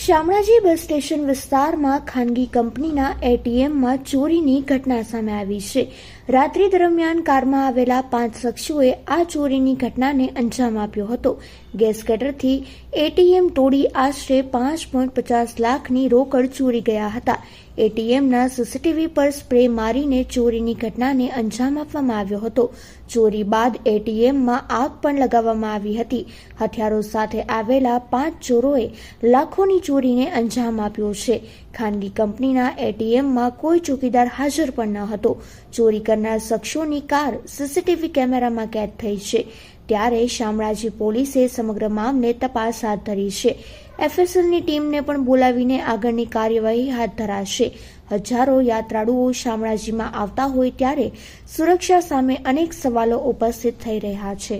Shamlaji bus station વિસ્તારમાં ખાનગી કંપનીના એટીએમમાં ચોરીની ઘટના સામે આવી છે. રાત્રિ દરમિયાન કારમાં આવેલા પાંચ શખ્સોએ આ ચોરીની ઘટનાને અંજામ આપ્યો હતો. ગેસ કટરથી એટીએમ તોડી આશરે પાંચ પોઈન્ટ પચાસ લાખની રોકડ ચોરી ગયા હતા. એટીએમના સીસીટીવી પર સ્પ્રે મારીને ચોરીની ઘટનાને અંજામ આપવામાં આવ્યો હતો. ચોરી બાદ એટીએમમાં આગ પણ લગાવવામાં આવી હતી. હથિયારો સાથે આવેલા પાંચ ચોરોએ લાખોની ચોરીને અંજામ આપ્યો છે. ખાનગી કંપનીના એટીએમમાં કોઈ ચોકીદાર હાજર પણ ન હતો. ચોરી કરનાર શખ્સોની કાર સીસીટીવી કેમેરામાં કેદ થઈ છે. ત્યારે શામળાજી પોલીસે સમગ્ર મામલે તપાસ હાથ ધરી છે. એફએસએલની ટીમને પણ બોલાવીને આગળની કાર્યવાહી હાથ ધરાશે. હજારો યાત્રાળુઓ શામળાજીમાં આવતા હોય ત્યારે સુરક્ષા સામે અનેક સવાલો ઉપસ્થિત થઈ રહ્યા છે.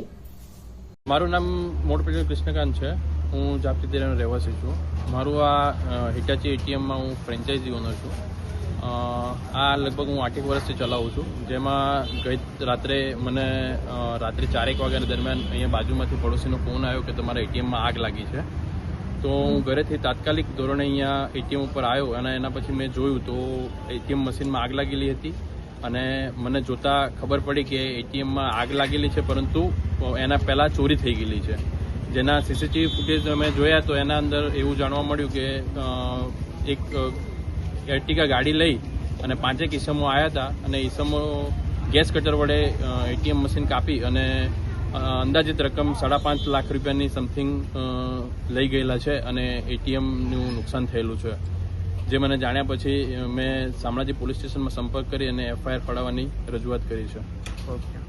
મારું નામ મોડ કૃષ્ણકાંત છે. હું જાપતી દેરાનો રહેવાસી છું. મારું આ હિટાચી એટીએમમાં હું ફ્રેન્ચાઇઝી ઓનર છું. આ લગભગ હું આઠેક વર્ષથી ચલાવું છું. જેમાં ગઈ રાત્રે મને રાત્રે ચારેક વાગ્યાના દરમિયાન અહીંયા બાજુમાંથી પડોશીનો ફોન આવ્યો કે તમારા એટીએમમાં આગ લાગી છે. તો હું ઘરેથી તાત્કાલિક ધોરણે અહીંયા એટીએમ ઉપર આવ્યો અને એના પછી મેં જોયું તો એટીએમ મશીનમાં આગ લાગેલી હતી અને મને જોતા ખબર પડી કે એટીએમમાં આગ લાગેલી છે પરંતુ એના પહેલાં ચોરી થઈ ગયેલી છે. જેના સીસીટીવી ફૂટેજ અમે જોયા તો એના અંદર એવું જાણવા મળ્યું કે એક અ, એર્ટિકા ગાડી લઈ અને પાંચેક ઈસમો આવ્યા હતા અને ઈસમો ગેસ કટર વડે એટીએમ મશીન કાપી અને અંદાજિત રકમ સાડા પાંચ લાખ રૂપિયાની સમથિંગ લઈ ગયેલા છે અને એટીએમનું નુકસાન થયેલું છે. જે મને જાણ્યા પછી મેં શામળાજી પોલીસ સ્ટેશનમાં સંપર્ક કરી અને એફઆઈઆર ફડાવવાની રજૂઆત કરી છે. ઓકે